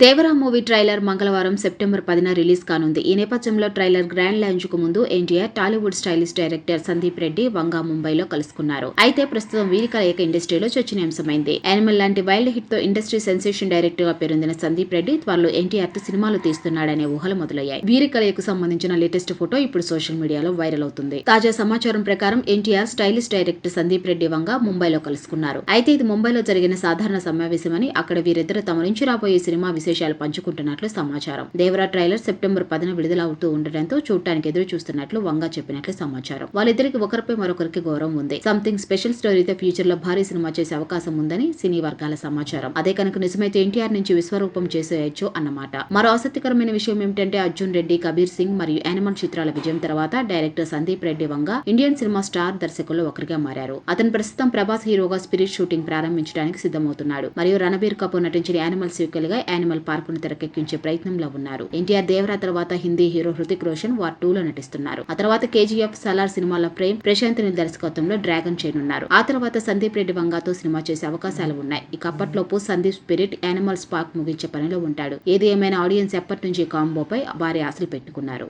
Devara movie trailer మంగళవారం September పదిన release కానుంది. ఈ నేపథ్యంలో ట్రైలర్ గ్రాండ్ లాంచ్కు ముందు ఎన్టీఆర్ టాలీవుడ్ స్టైలిష్ డైరెక్టర్ సందీప్ రెడ్డి వంగా ముంబైలో కలుసుకున్నారు. అయితే ప్రస్తుతం వీరి కలయిక ఇండస్ట్రీలో చర్చనీయాంశమైంది. యానిమల్ లాంటి వైల్డ్ హిట్తో ఇండస్ట్రీ సెన్సేషన్ డైరెక్టర్గా పేరొందిన సందీప్ రెడ్డి త్వరలో ఎన్టీఆర్తో సినిమాలు తీస్తున్నాడనే ఊహలు మొదలయ్యాయి. వీరి కలయికకు సంబంధించిన లేటెస్ట్ ఫోటో ఇప్పుడు సోషల్ మీడియాలో వైరల్ అవుతుంది. తాజా సమాచారం ప్రకారం ఎన్టీఆర్ స్టైలిష్ డైరెక్టర్ సందీప్ రెడ్డి వంగ ముంబైలో కలుసుకున్నారు. అయితే ఇది ముంబైలో జరిగిన సాధారణ సమావేశమని అక్కడ వీరిద్దరు తమ నుంచి రాబోయే సినిమా విశేషాలు పంచుకుంటున్నట్లు సమాచారం. దేవరా ట్రైలర్ సెప్టెంబర్ పదిన విడుదలవుతూ ఉండటంతో చూడటానికి ఎదురు చూస్తున్నట్లు వంగా చెప్పినట్లు సమాచారం. వాళ్ళిద్దరికి ఒకరిపై మరొకరికి గౌరవం ఉంది. సంథింగ్ స్పెషల్ స్టోరీతో ఫ్యూచర్లో భారీ సినిమా చేసే అవకాశం ఉందని సినీ వర్గాల సమాచారం. అదే కనుక నిజమైతే ఎన్టీఆర్ నుంచి విశ్వరూపం చేసేయచ్చు అన్నమాట. మరో ఆసక్తికరమైన విషయం ఏమిటంటే అర్జున్ రెడ్డి కబీర్ సింగ్ మరియు యానిమల్ చిత్రాల విజయం తర్వాత director Sandeep Reddy Vanga Indian cinema star దర్శకుల్లో ఒకరిగా మారారు. అతను ప్రస్తుతం ప్రభాస్ హీరోగా స్పిరిట్ షూటింగ్ ప్రారంభించడానికి సిద్ధమవుతున్నాడు. మరియు రణబీర్ కపూర్ నటించిన యానిమల్ సీక్వెల్గా యానిమల్ పార్క్ పార్కును తెరకెక్కించే ప్రయత్నంలో ఉన్నారు. ఎన్టీఆర్ దేవరా తర్వాత Hindi hero Hrithik Roshan war two లో నటిస్తున్నారు. ఆ తర్వాత కేజీఎఫ్ సలార్ సినిమాల ప్రేమ్ ప్రశాంత్ని దర్శకత్వంలో డ్రాగన్ చేయనున్నారు ఆ తర్వాత సందీప్ రెడ్డి వంగాతో సినిమా చేసే అవకాశాలు ఉన్నాయి. ఇక అప్పట్లోపు సందీప్ స్పిరిట్ యానిమల్ స్పార్క్ ముగించే పనిలో ఉంటాడు. ఏది ఏమైనా ఆడియన్స్ ఎప్పటి నుంచి కాంబోపై భారీ ఆశలు పెట్టుకున్నారు.